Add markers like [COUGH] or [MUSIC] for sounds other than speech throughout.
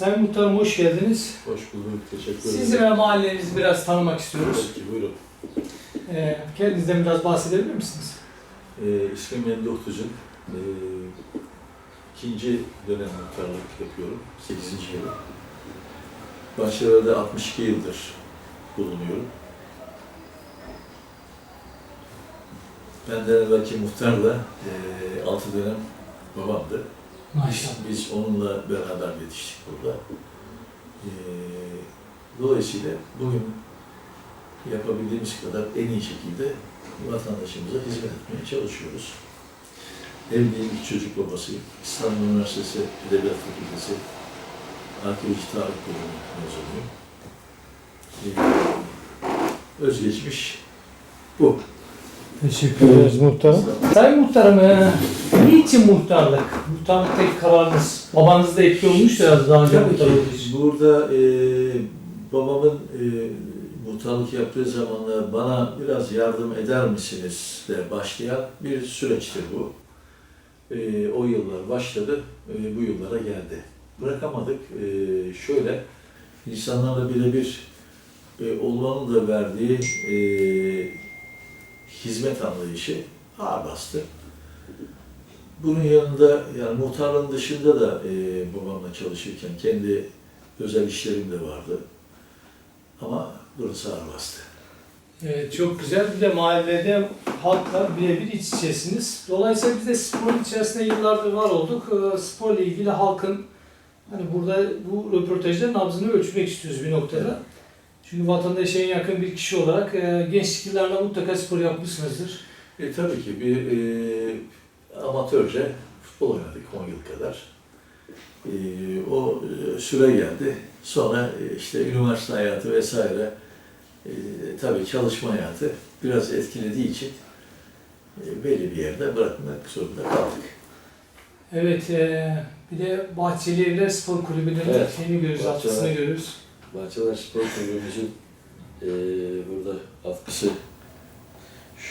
Sayın Muhtarım hoş geldiniz. Hoş bulduk, teşekkür ederim. Sizi ve mahallenizi biraz tanımak istiyoruz. Peki, buyurun. Ee, kendinizden biraz bahsedebilir misiniz? Ee, ismim Memduh Tuzun. Ee, ikinci dönem muhtarlık yapıyorum, 8. yıl. Bahçeler'de 62 yıldır bulunuyorum. Benden evvelki muhtar da e, 6 dönem babamdı. Maşallah. Biz onunla beraber yetiştik burada. Ee, dolayısıyla bugün yapabildiğimiz kadar en iyi şekilde vatandaşımıza hizmet etmeye çalışıyoruz. Evliyim, iki çocuk babasıyım. İstanbul Üniversitesi Edebiyat Fakültesi Arkeoloji Tarih Bölümü mezunuyum. Ee, özgeçmiş bu. Teşekkür ederiz muhtarım. Sayın Muhtarım, e, niçin muhtarlık? Muhtarlıktaki kararınız babanızda etki olmuş biraz daha önce muhtar olduğu için. burada e, babamın e, muhtarlık yaptığı zamanlar bana biraz yardım eder misiniz de başlayan bir süreçtir bu. E, o yıllar başladı, e, bu yıllara geldi. Bırakamadık. E, şöyle, insanlarla birebir e, olmanın da verdiği e, hizmet anlayışı ağır bastı. Bunun yanında yani muhtarlığın dışında da e, babamla çalışırken kendi özel işlerim de vardı. Ama burası ağır bastı. Evet, çok güzel. Bir de mahallede halkla birebir iç içesiniz. Dolayısıyla biz de sporun içerisinde yıllardır var olduk. Ee, Sporla ilgili halkın hani burada bu röportajda nabzını ölçmek istiyoruz bir noktada. Çünkü vatandaşa en yakın bir kişi olarak e, gençlik yıllarında mutlaka spor yapmışsınızdır. E, tabii ki bir e, amatörce futbol oynadık 10 yıl kadar. E, o e, süre geldi. Sonra e, işte üniversite hayatı vesaire e, tabii çalışma hayatı biraz etkilediği için e, belli bir yerde bırakmak zorunda kaldık. Evet, e, bir de Bahçeli Evler Spor Kulübü'nün Evet, şeyini görüyoruz, Bahçeli- görüyoruz. Bahçeler Spor Kulübümüzün eee, burada atkısı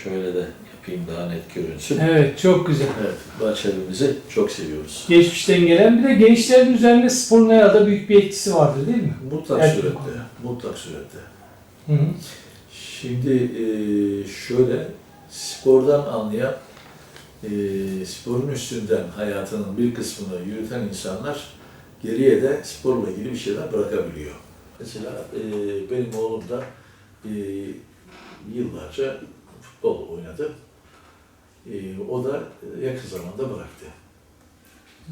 şöyle de yapayım daha net görünsün. Evet, çok güzel. Evet, Bahçeli'mizi çok seviyoruz. Geçmişten gelen bir de gençlerin üzerinde sporun herhalde büyük bir etkisi vardır değil mi? Mutlak Evet. surette, mutlak surette. Hı hı. Şimdi eee, şöyle, spordan anlayan, eee, sporun üstünden hayatının bir kısmını yürüten insanlar geriye de sporla ilgili bir şeyler bırakabiliyor. Mesela eee, benim oğlum da eee, yıllarca futbol oynadı. Eee, o da yakın zamanda bıraktı.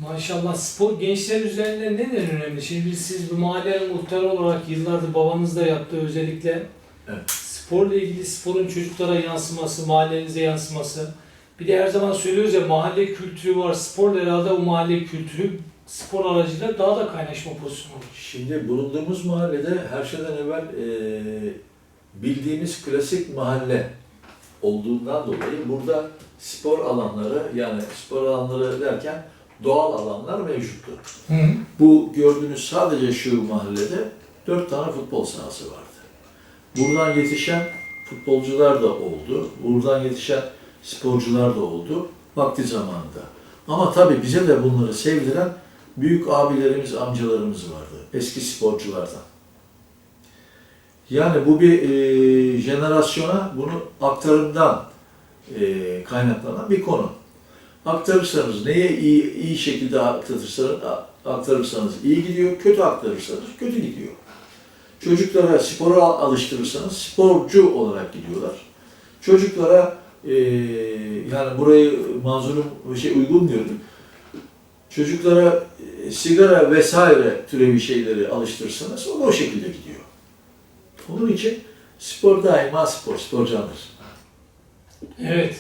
Maşallah spor gençlerin üzerinde neden önemli? Şimdi siz bu mahallenin muhtarı olarak yıllardır babanız da yaptığı özellikle Evet. sporla ilgili sporun çocuklara yansıması, mahallenize yansıması. Bir de her zaman söylüyoruz ya mahalle kültürü var. Sporla herhalde o mahalle kültürü spor aracıyla daha da kaynaşma pozisyonu olur. Şimdi bulunduğumuz mahallede her şeyden evvel eee, bildiğimiz klasik mahalle olduğundan dolayı burada spor alanları yani spor alanları derken doğal alanlar mevcuttu. Hı. Bu gördüğünüz sadece şu mahallede dört tane futbol sahası vardı. Buradan yetişen futbolcular da oldu. Buradan yetişen sporcular da oldu vakti zamanında. Ama tabii bize de bunları sevdiren büyük abilerimiz, amcalarımız vardı. Eski sporculardan. Yani bu bir e, jenerasyona bunu aktarımdan e, kaynaklanan bir konu. Aktarırsanız neye iyi, iyi şekilde aktarırsanız, aktarırsanız iyi gidiyor, kötü aktarırsanız kötü gidiyor. Çocuklara spora alıştırırsanız sporcu olarak gidiyorlar. Çocuklara e, yani burayı manzurum şey uygun diyorum. Çocuklara sigara vesaire türevi şeyleri alıştırırsanız o da o şekilde gidiyor. Onun için spor daima spor, spor candır. Evet.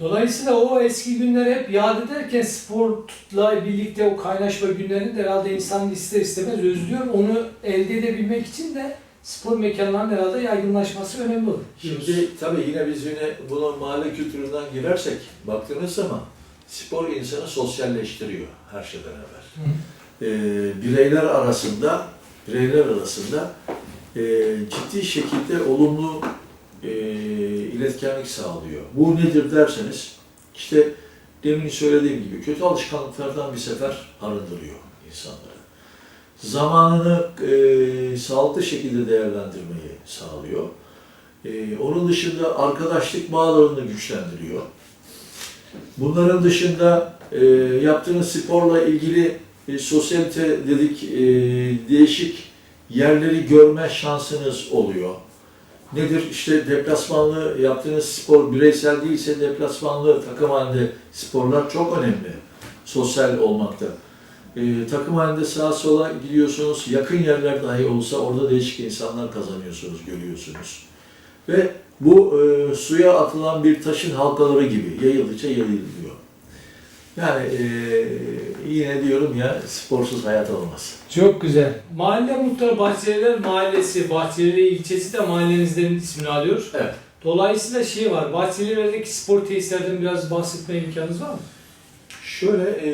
Dolayısıyla o eski günleri hep yad ederken sporla birlikte o kaynaşma günlerini de herhalde insan ister istemez özlüyor. Onu elde edebilmek için de spor mekanlarının herhalde yaygınlaşması önemli olur. Şimdi tabii yine biz yine bunu mahalle kültüründen girersek baktığınız zaman spor insanı sosyalleştiriyor her şeyden evvel. Ee, bireyler arasında bireyler arasında e, ciddi şekilde olumlu e, iletkenlik sağlıyor. Bu nedir derseniz işte demin söylediğim gibi kötü alışkanlıklardan bir sefer arındırıyor insanları. zamanını e, sağlıklı şekilde değerlendirmeyi sağlıyor. E, onun dışında arkadaşlık bağlarını güçlendiriyor. Bunların dışında e, yaptığınız sporla ilgili e, sosyalite dedik e, değişik yerleri görme şansınız oluyor. Nedir? İşte deplasmanlı yaptığınız spor bireysel değilse deplasmanlı takım halinde sporlar çok önemli. Sosyal olmakta. E, takım halinde sağa sola gidiyorsunuz. Yakın yerler dahi olsa orada değişik insanlar kazanıyorsunuz, görüyorsunuz. Ve bu e, suya atılan bir taşın halkaları gibi yayıldıkça yayılıyor. Yani e, yine diyorum ya sporsuz hayat olmaz. Çok güzel. Mahalle Muhtarı Bahçeliler Mahallesi, Bahçeliler ilçesi de mahallenizlerin ismini alıyor. Evet. Dolayısıyla şey var, Bahçeliler'deki spor tesislerden biraz bahsetme imkanınız var mı? Şöyle, e,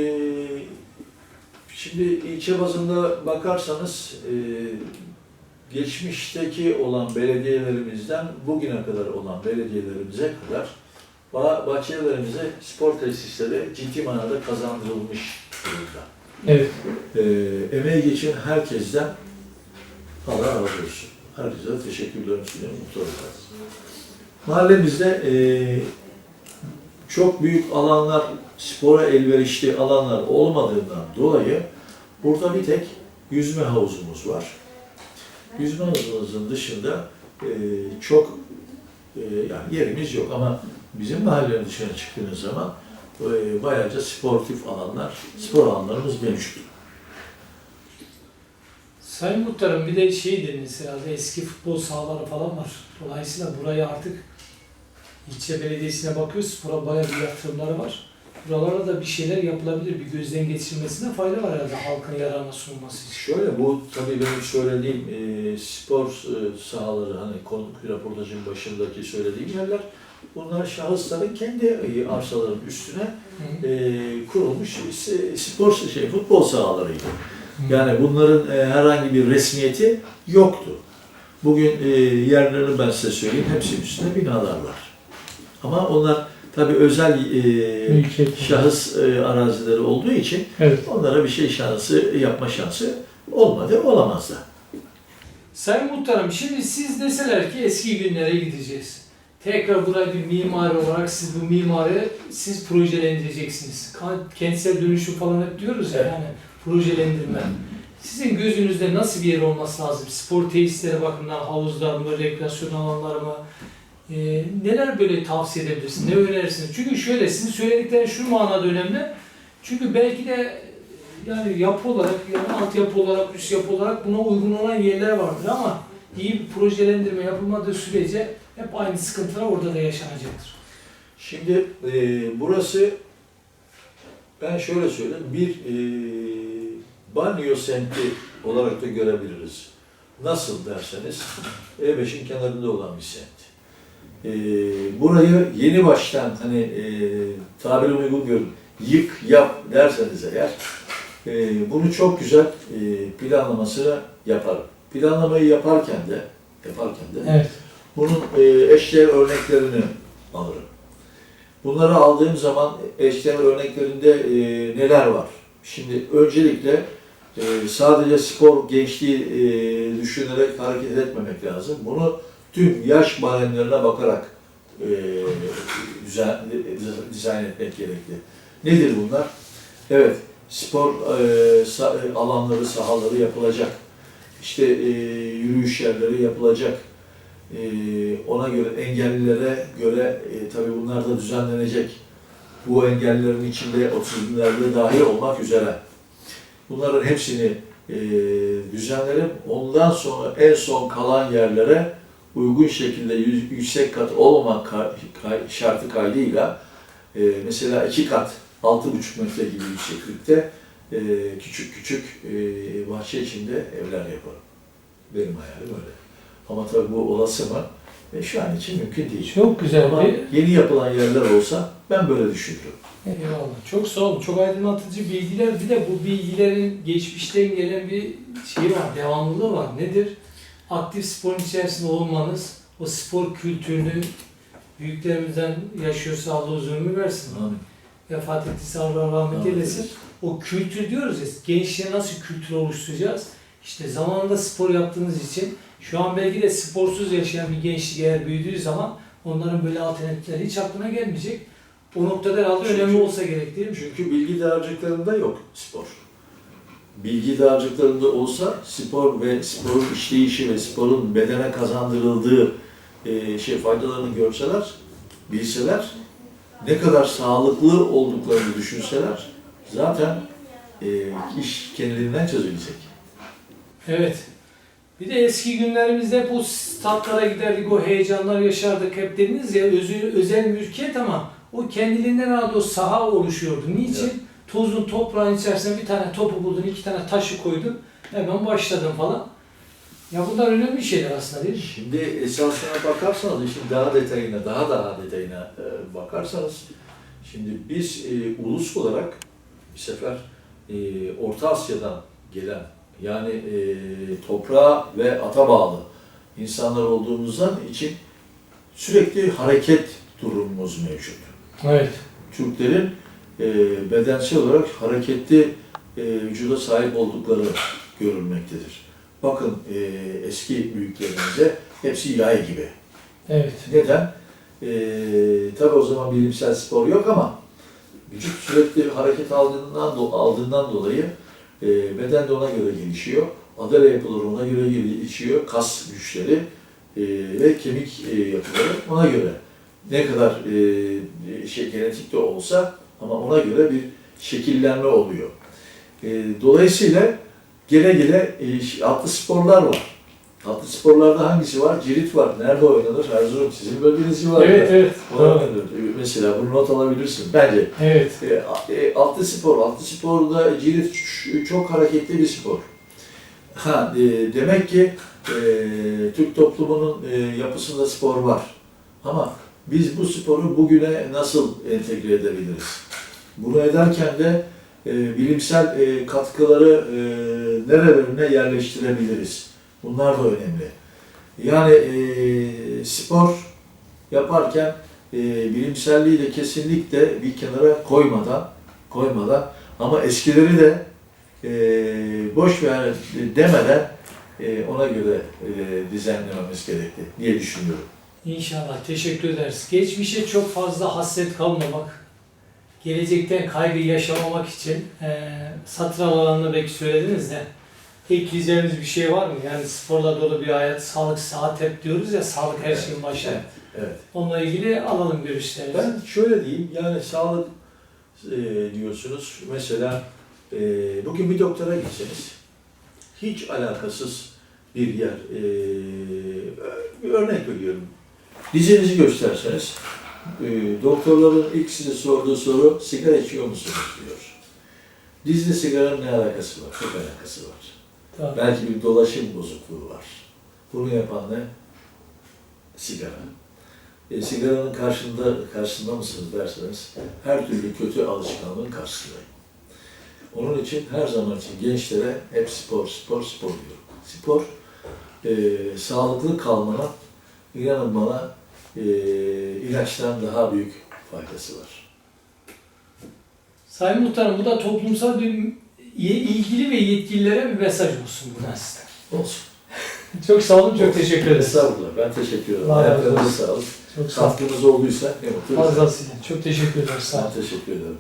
şimdi ilçe bazında bakarsanız e, geçmişteki olan belediyelerimizden bugüne kadar olan belediyelerimize kadar bah- bahçelerimize spor tesisleri ciddi manada kazandırılmış durumda. Evet. E, emeği geçen herkesten Allah razı olsun. Herkese teşekkürlerimi sunuyorum. Mutlu olun. Mahallemizde e, çok büyük alanlar, spora elverişli alanlar olmadığından dolayı burada bir tek yüzme havuzumuz var. Yüzme havuzumuzun dışında e, çok e, yani yerimiz yok ama bizim mahallenin dışına çıktığınız zaman e, bayağıca sportif alanlar, spor alanlarımız mevcut. Sayın Muhtarım bir de şey dediniz herhalde eski futbol sahaları falan var. Dolayısıyla burayı artık ilçe belediyesine bakıyor, spora bayağı bir yatırımları var. Buralara da bir şeyler yapılabilir, bir gözden geçirilmesine fayda var herhalde halkın yararına sunulması için. Şöyle bu tabii benim söylediğim e, spor e, sahaları hani konuk röportajın başındaki söylediğim yerler bunlar şahısların kendi e, arsaların üstüne e, kurulmuş e, spor şey futbol sahalarıydı. Yani bunların e, herhangi bir resmiyeti yoktu. Bugün e, yerlerini ben size söyleyeyim hepsinin üstünde binalar var. Ama onlar tabii özel e, şahıs e, arazileri olduğu için Evet. onlara bir şey şansı yapma şansı olmadı, olamaz da. Sayın Muhtarım şimdi siz deseler ki eski günlere gideceğiz. Tekrar buraya bir mimari olarak siz bu mimarı siz projelendireceksiniz. Kentsel dönüşüm falan hep diyoruz ya Evet. yani projelendirme. Sizin gözünüzde nasıl bir yer olması lazım? Spor tesisleri bakımından havuzlar mı, rekreasyon alanları mı? Ee, neler böyle tavsiye edebilirsiniz? Ne önerirsiniz? Çünkü şöyle sizin söyledikleriniz şu manada önemli. Çünkü belki de yani yapı olarak, yani altyapı olarak, üst yapı olarak buna uygun olan yerler vardır ama iyi bir projelendirme yapılmadığı sürece hep aynı sıkıntılar orada da yaşanacaktır. Şimdi e, burası ben şöyle söyleyeyim bir e, banyo semti olarak da görebiliriz. Nasıl derseniz E5'in kenarında olan bir semt. E, burayı yeni baştan hani e, tabiri uygun görün yık yap derseniz eğer e, bunu çok güzel e, planlamasını yaparım. Planlamayı yaparken de yaparken de Evet. bunun e, eşdeğer örneklerini alırım. Bunları aldığım zaman eşdeğer örneklerinde e, neler var? Şimdi öncelikle e, sadece spor gençliği e, düşünerek hareket etmemek lazım. Bunu tüm yaş baremlerine bakarak e, düzen, dizayn etmek gerekli. Nedir bunlar? Evet, spor e, sa- alanları, sahaları yapılacak. İşte e, yürüyüş yerleri yapılacak. Ee, ona göre engellilere göre e, tabii bunlar da düzenlenecek. Bu engellilerin içinde otizmlerde dahil olmak üzere. Bunların hepsini e, düzenlerim. Ondan sonra en son kalan yerlere uygun şekilde yüksek kat olmamak şartı kaydıyla e, mesela iki kat, altı buçuk metre gibi yükseklikte e, küçük küçük e, bahçe içinde evler yaparım. Benim hayalim öyle. Ama tabii bu olası mı? E, şu an için mümkün değil. Çok güzel Ama bir yeni yapılan yerler olsa ben böyle düşünürüm. Eyvallah. Çok sağ olun. Çok aydınlatıcı bilgiler. Bir de bu bilgilerin geçmişten gelen bir şey var. Devamlılığı var. Nedir? Aktif sporun içerisinde olmanız, o spor kültürünü büyüklerimizden yaşıyorsa Allah uzun ömür versin. Amin. vefat ettiyse Allah rahmet eylesin. O kültür diyoruz ya, gençliğe nasıl kültür oluşturacağız? İşte zamanında spor yaptığınız için şu an belki de sporsuz yaşayan bir gençlik eğer büyüdüğü zaman onların böyle alternatifleri hiç aklına gelmeyecek. O noktada herhalde Çünkü- önemli olsa gerek değil mi? Çünkü bilgi dağarcıklarında yok spor. Bilgi dağarcıklarında olsa spor ve sporun işleyişi ve sporun bedene kazandırıldığı e, şey faydalarını görseler, bilseler, ne kadar sağlıklı olduklarını düşünseler zaten e, iş kendiliğinden çözülecek. Evet. Bir de eski günlerimizde o statlara giderdik, o heyecanlar yaşardık. Hep dediniz ya özü, özel mülkiyet ama o kendiliğinden herhalde o saha oluşuyordu. Niçin? Evet. Tozun toprağın içerisine bir tane topu buldun, iki tane taşı koydun. Hemen başladın falan. Ya bunlar önemli şeyler aslında değil mi? Şimdi esasına bakarsanız, işin daha detayına, daha daha detayına e, bakarsanız, şimdi biz e, ulus olarak bir sefer e, Orta Asya'dan gelen, yani e, toprağa ve ata bağlı insanlar olduğumuzdan için sürekli hareket durumumuz mevcut. Evet. Türklerin e, bedensel olarak hareketli e, vücuda sahip oldukları görülmektedir. Bakın e, eski büyüklerimize hepsi yay gibi. Evet. Neden? E, tabi o zaman bilimsel spor yok ama vücut sürekli hareket aldığından, do- aldığından dolayı e, beden de ona göre gelişiyor. Adale yapıları ona göre gelişiyor. Kas güçleri e, ve kemik e, yapıları ona göre. Ne kadar e, şey, genetik de olsa ama ona göre bir şekillenme oluyor. E, dolayısıyla gele gele e, atlı sporlar var. Atlı sporlarda hangisi var? Cirit var. Nerede oynanır? Erzurum sizin bölgeniz var. Evet, evet. Ona oynanır. Mesela bunu not alabilirsin. Bence Evet. e, e, atlı spor, atlı sporda cirit çok hareketli bir spor. Ha, e, demek ki e, Türk toplumunun e, yapısında spor var. Ama biz bu sporu bugüne nasıl entegre edebiliriz? Bunu ederken de e, bilimsel e, katkıları e, nerelerine yerleştirebiliriz? Bunlar da önemli. Yani e, spor yaparken e, bilimselliği de kesinlikle bir kenara koymadan koymadan ama eskileri de e, boş ver demeden e, ona göre e, düzenlememiz gerekli diye düşünüyorum. İnşallah. Teşekkür ederiz. Geçmişe çok fazla hasret kalmamak, gelecekten kaygı yaşamamak için eee satranç alanını belki söylediniz de ekleyeceğimiz bir şey var mı? Yani sporla dolu bir hayat, sağlık, saat hep diyoruz ya, sağlık her şeyin başı. Evet, evet. Onunla ilgili alalım görüşlerinizi. Ben şöyle diyeyim, yani sağlık e, diyorsunuz. Mesela e, bugün bir doktora gitseniz, hiç alakasız bir yer, e, bir örnek veriyorum. Dizinizi gösterseniz, e, doktorların ilk size sorduğu soru, sigara içiyor musunuz diyor. Dizde sigaranın ne alakası var? Çok alakası var. Tamam. Belki bir dolaşım bozukluğu var. Bunu yapan ne? Sigara. E, sigaranın karşında, karşısında mısınız derseniz, her türlü kötü alışkanlığın karşısındayım. Onun için her zaman için gençlere hep spor, spor, spor diyorum. Spor, e, sağlıklı kalmana, inanın bana, e, ilaçtan daha büyük faydası var. Sayın Muhtarım bu da toplumsal bir ilgili ve yetkililere bir mesaj olsun buradan size. Olsun. [LAUGHS] Çok sağ olun, çok teşekkür ederiz. Estağfurullah, ben teşekkür ederim. Ayaklarınıza olsun. sağlık. Çok sağ olun. Katkınız olduysa ne mutlu. Fazlasıyla. Çok teşekkür ederiz. Sağ olun. Ben teşekkür ederim.